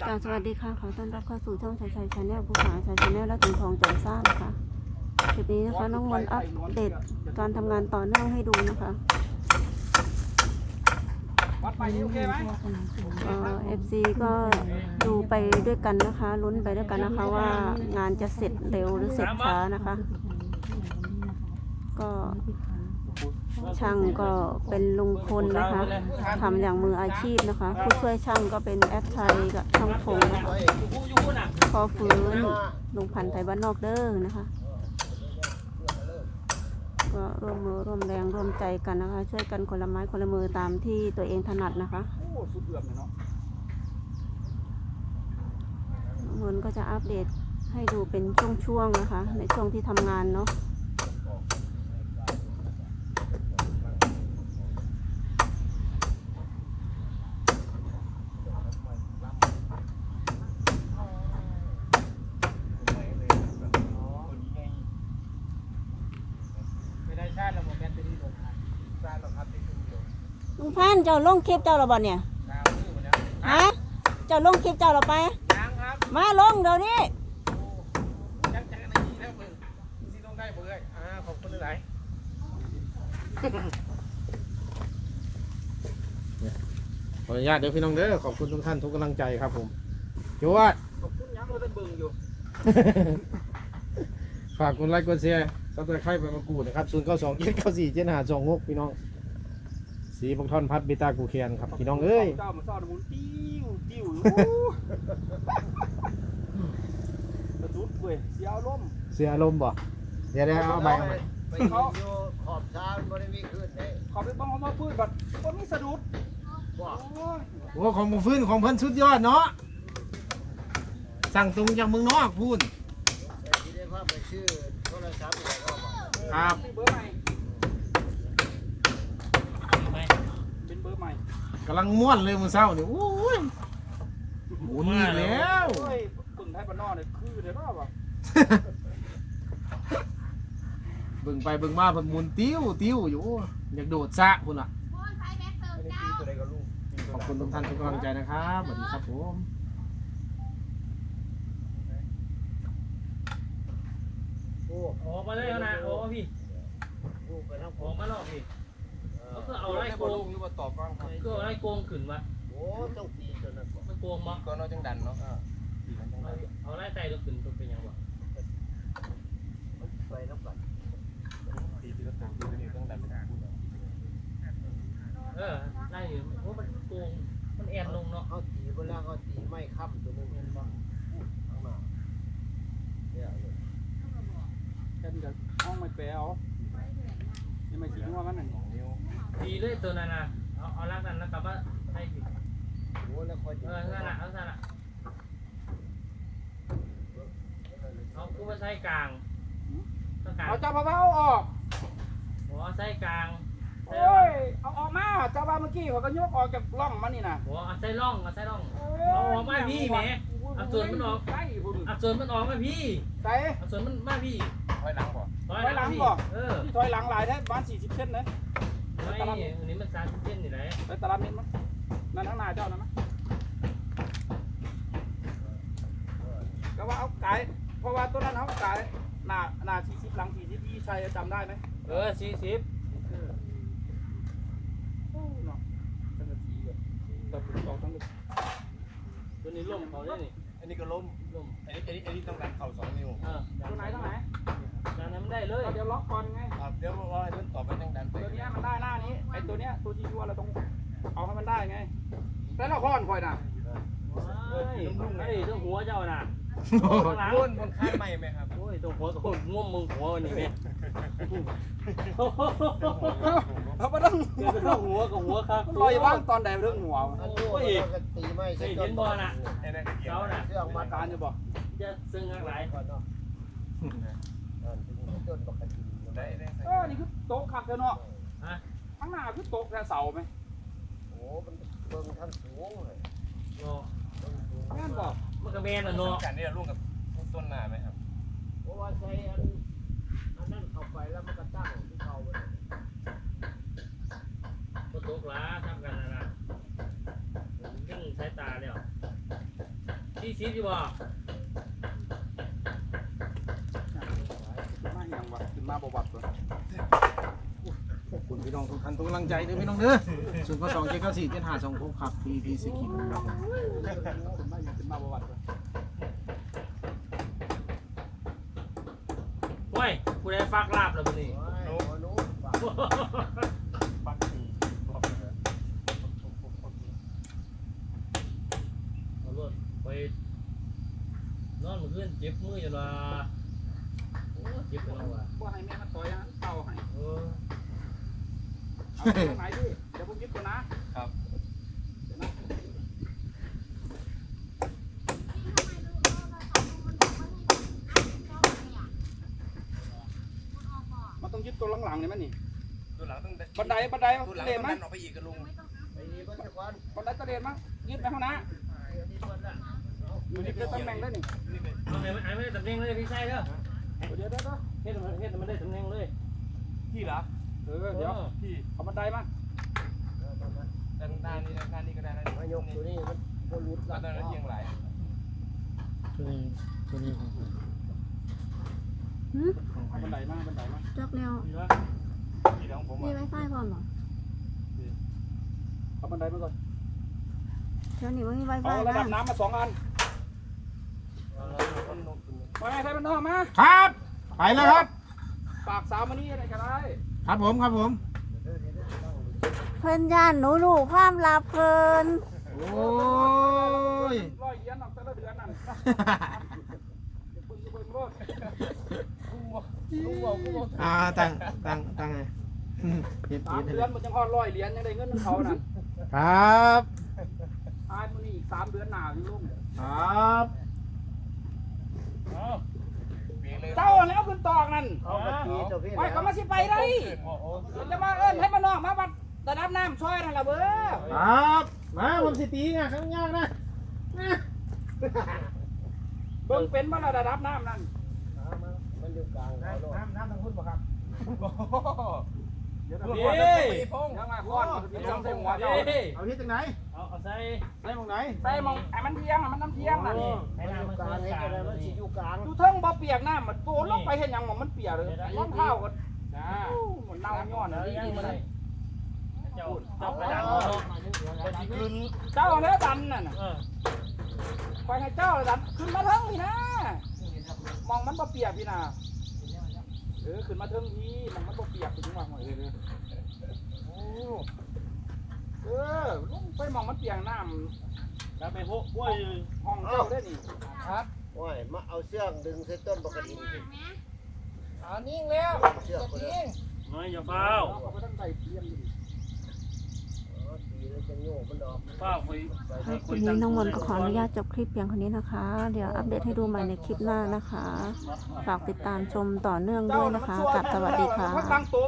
จับกราบสวัสดีค่ะขอต้อนรับเข้าสู่ช่องชายชายชาแนลผู้หาชายชาแนลและถึงทองแจ่มซ่านะคะคลิปนี้นะคะน้องมนต์อัปเดตการทำงานต่อเนื่องให้ดูนะคะวัดไปนี่โอเคไหมเอ่อฟซีก็ดูไปด้วยกันนะคะลุ้นไปด้วยกันนะคะว่างานจะเสร็จเร็วหรือเสร็จช้านะคะ ก็ ช่างก็เป็นลุงพลนะคะทำอย่างมืออาชีพนะคะ ผู้ช่วยช่างก็เป็นแอดไทยกับช่างพงนะคะพอฟื้นลุงพันธ์ไทยบ้านนอกเด้อนะคะ ก็ร่วมมือร่วมแรงร่วมใจกันนะคะ ช่วยกันคนละไม้คนละมือตามที่ตัวเองถนัดนะคะเดือดเลยเนาะเงินก็จะอัปเดตให้ดูเป็นช่วงๆนะคะ ในช่วงที่ทำงานเนาะ ไม่ได้ชาติระบบแบตเตอรี่โดนหายชาติเราพัดได้ครึ่งเดียว ลุงพั นธุ์เจ้าลงคลิปเจ้าเราบ่เนี่ยน้ำมือหมดแล้วฮะเจ้าลงคลิปเจ้าเราไป ยังครับมาลงเดี๋ยวนี้จักจักนาทีแล้วมึงที่ต้องได้เบอร์อ่าขอบคุณหลายขออนุญาตเด้อพี่น้องเด้อขอบคุณทุกท่านทุกกำลังใจครับผมจวดขอบคุณยังเราได้เบิ่งอยู่ฝากกดไลค์กดแชร์ซับสไครป์ไปมากูนะครับ0 9 2 7 9 4 7 5 2 6พี่น้อง สีพงท่อนพัดเบต้ากูเคียนครับพี่น้องเอ้ยเจ้ามาซ่อนมุนติ้วติ้วกระสุดเว้ยเสียวลมเสียอารมณ์บ่เดี๋ยวได้เอาใบมาไปยืนอยู่ขอบช้างบริมีขึ้นได้ขอไปบ้องเขามาพูดบัดคนมีสะดุดว่าโอ้ยโอ้ของมึงฟื้นของเพิ่นสุดยอดเนาะสั่งตรงจากเมืองนอกพูดแต่ที่ ใหม่เป็นเบอร์ใหม่กำลังม่วนเลยมือเศร้านี่โอ้ยหมุนอีกแล้วโอ้ยปึ่งไทยบ้านนอกเนี่ยคือเดี๋ยวรอบอะเบิ่งไปเบิ่งมาเพิ่นหมุนติ้วติ้วอยู่ อยากโดดสระพุ่นอะตัวใดก็ลูกขอบคุณทุกท่านทุกกำลังใจนะครับสวัสดีครับผมโอ้ออกมาเลยเอานะออกมาพี่ลูกไปทั้งผออกมมาลอกพี่ ก็คือเอาไล่โกงหรือว่าตอบกล้องครับคือเอาไล่โกงขึ้นวะโอ้ต้องตีจนนั้นก่อนมันโกงมั้งก็น้อยจังดันเนาะเอาไล่ไตตัวขึ้นตัวเป็นยังวะไปน้ำกันตีทีละตัวตีตัวนี้ต้องดันไปทางเออไล่อยู่โอ้มันโกงมันแอนลงเนาะเขาตีไปแล้วเขาตีไม่ค้ำตัวนึงเห็นบ้างข้างหน้าเนี่ยแค่จะห้องไม่แปลเอายังไม่ถึงว่ามันนั่น ดีเลยตัวนั้นนะเอาเอาลักนั้นแล้วกลับมาให้พี่โอ้แล้วคอยเออนั่นน่ะเอานั่นน่ะเอากูมาใช้กลางต้องกลางเอาจับมะพร้าวออกหัวใช้กลางโอ้ยเอาออกมาจับมาเมื่อกี้เขาก็ยกออกจากร่องมันนี่นะหัวเอาใช้ร่องเอาใช้ร่องเอาออกมาพี่แหมเอาส่วนมันออกใช่พุ่นเอาส่วนมันออกมาพี่ใส่เอาส่วนมันมาพี่ถอยหลังบ่ถอยถอยหลังพี่บ่เออที่ถอยหลังหลายแท้บ้านสี่สิบเส้นนะ ไม่อันนี้มันสามสิบเส้นนี่แหละไปตารางเมตรมั้งนั่นข้างหน้าเจ้านะมั้งก็ว่าเอาไก่เพราะว่าตัวนั้นเขาไก่หน้าหน้าสี่สิบหลังสี่สิบพี่ชัยจำได้ไหมเออสี่สิบโอ้เนาะตั้งแต่ทีแบบตัดออกทั้งเลยตัวนี้ล่มเขาเนี่ยนี่อันนี้ก็ล้มล่มอันนี้อันนี้อันนี้ต้องดันเข่าสองนิ้วเออตัวไหนตัวไหนดันนั้น ไม่ได้เลยก็เดี๋ยวล็อกก่อนไงครับเดี๋ยวรอให้เพื่อนตอบไปต้องดันไปตัวเนี้ยมันได้หน้านี้ไอ้ตัวเนี้ยตัวที่ชัวเราต้องเอาให้มันได้ไงแต่ละข้อนคอยน่ะเฮ้ยไอ้ตัวหัวเจ้าน่ะข้างหลังรุ่นบนข้างไม่ไหมครับโอ้ยตัวหัวตัวง่วมมึงหัวนี่แม่เอาไปต้องเดี๋ยวตัวหัวกับหัวครับลอยบ้างตอนใดเรื่องหัวอันนู้นเราก็ตีไม่ใช่เห็นบอลน่ะไอ้นั่นก็เกี่ยวเจ้าน่ะเรื่องมามาการจะบอกจะซึ่งข้างหลายก่อนเนาะต้นปกติ ได้ได้เออนี่คือโต๊ะคักเนาะฮะข้างหน้าคือโต๊ะแค่เสาไหมโอ้มันเบิ่งท่านสูงเลยเนาะแม่นบอกมันก็แม่นน่ะเนาะกันนี่ร่วมกับต้นนาไหมครับเพราะว่าใช้อันอันนั้นเข้าไปแล้วมันก็ตั้งที่เขาไปก็ตกหลาทำกันนะนะยิ่งสายตาแล้วที่ซีดีบ่มา อย่างวะขึ้นมาบ่วัดตัวขอบคุณพี่น้องทุกท่านทุกกำลังใจเด้อพี่น้องเด้อศูนย์เก้าสองเจ็ดเก้าสี่เจ็ดห้าสองหกครับพีพีสกินครับผมขึ้นมาอย่างขึ้นมาบ่วัดตัวเว้ยกูได้ฝากลาบแล้วมื้อนี้โอ้โหฝากปักสีบอกเลยเอารถไปนอนมื้อคืนเจ็บมืออยู่ว่าโอ้ เจ็บไปแล้วว่ะบ่ให้แม่มาต่อยนะเป่าให้เออเอาไปทางไหนดิเดี๋ยวผมยึดตัวนะครับเดี๋ยวนะมันต้องยึดตัวหลังๆนี่มั้ยนี่ตัวหลังต้องบันไดบันไดตัวหลังเรียต้นองมั้ดัยนออกไปอีกกับลุงไอ้นี่เบิ่งซะก่อนบันไดตะเรียนมั้ยยึดไปข้างหน้าไอ้นี่เบิ่งละอยู่นี่เป็นตำแหน่งได้นี่นี่เป็นเอาให้มันให้มันได้ตำแหน่งเลยพี่ชายเด้อ เดี๋ยวเดี๋ยวเดี๋ยวเฮ็ดมันเฮ็ดมันได้ตำแหน่งเลย ที่เหรอเออเดี๋ยวที่เอาบันไดมาด้านด้านนี้ด้านนี้ก็ได้นะมายกตัวนี้มันบ่หลุดด้านนั้นเอียงไหลตัวนี้ตัวนี้ของหืมเอาบันไดมาบันไดมาจักแนวดีวะที่ของผมมีไวไฟพร้อมเหรอเอาบันไดมาก่อนเดี๋ยวนี้ว่ามีไวไฟเอาระดับน้ำมาสองอัน มาไงใครมันนอกมา ครับ ไปแล้วครับ ปากสาวมานี่อะไรกันได้ครับผมครับผม เพิ่นย่านหนูรู้ความลับเพิ่นโอ้ย ร้อยเหรียญออกแต่ละเดือนนั่นเบิ่งเบิ่งรถลุงบอกกูบอกอ่าตั้งตั้งตั้งไงอืมเฮ็ดสามเฮ็ดเดือนมันยังฮอดร้อยเหรียญยังได้เงินของเขานั่นครับ อายมันนี่อีกสามเดือนหนาอยู่ลุงครับ เปลี่ยนเลยเจ้าแล้วขึ้นตอกนั่นเอากะทิตัวพี่ไม่แล้วเขามาสิไปได้โอ้โหมันจะมาเอิ้นให้มันนอกมาวัดระดับน้ำช่วยนั่นล่ะเบ้อครับมาผมสิตีไงข้างยากนะเบิ่งเป็นบ่ล่ะระดับน้ำนั่นเอามามันอยู่กลางเขาโลดน้ำน้ำทางพุ่นบ่ครับเดี๋ยวรวมเดี๋ยวกันไปพงยังมาก้อนมันจะจำใส่หัวเจ้าเฮ้ยเอาที่ตรงไหนเอาเอา ใส่ใส่หมองไหนใส่มองไอ้มันเที่ยงอะมันน้ำเที่ยงน่ะนี่ให้มันอน้ำยู่มันกลางเข้าให้กลางจะได้มันสิอยู่กลางอยู่เทิงบ่เปียกน้ำมันตัวลงไปเห็นหยังหมองมันเปียกเลยรองเท้าก็จ้ามันเน่าย้อนเอาอะยังนี่มามันเลยเจ้าเจ้ากระดานเอาเนาะขึ้นเจ้าแล้วดันน่ะน่ะเออคอยให้เจ้าดันขึ้นมาเทิงพี่นะมองมันบ่เปียกพี่นะเออขึ้นมาเทิงพี่มันมันบ่เปียกถึงว่าหอยเลยโอ้ เออลงไปมองมันเปียกน้ำแล้วไปพวกกล้วยห้องเจ้าได้นี่ครับโอ้ยมาเอาเสื้อกดึงเส้นต้นปกติอ่านิ่งแล้วเชือกคนละนิ่งน้อยอย่าเฝ้าเอาไปตั้งใจเตรียมอยู่อ๋อตีแล้วจะโยกมันดอกเฝ้าคุยคลิปนี้น้องมนต์ก็ขออนุญาตจบคลิปเพียงเท่านี้นะคะ เดี๋ยวอัปเดตให้ดูใหม่ในคลิปหน้านะคะ ฝากติดตามชมต่อเนื่องด้วยนะคะกับสวัสดีค่ะตั้งโต๊ะ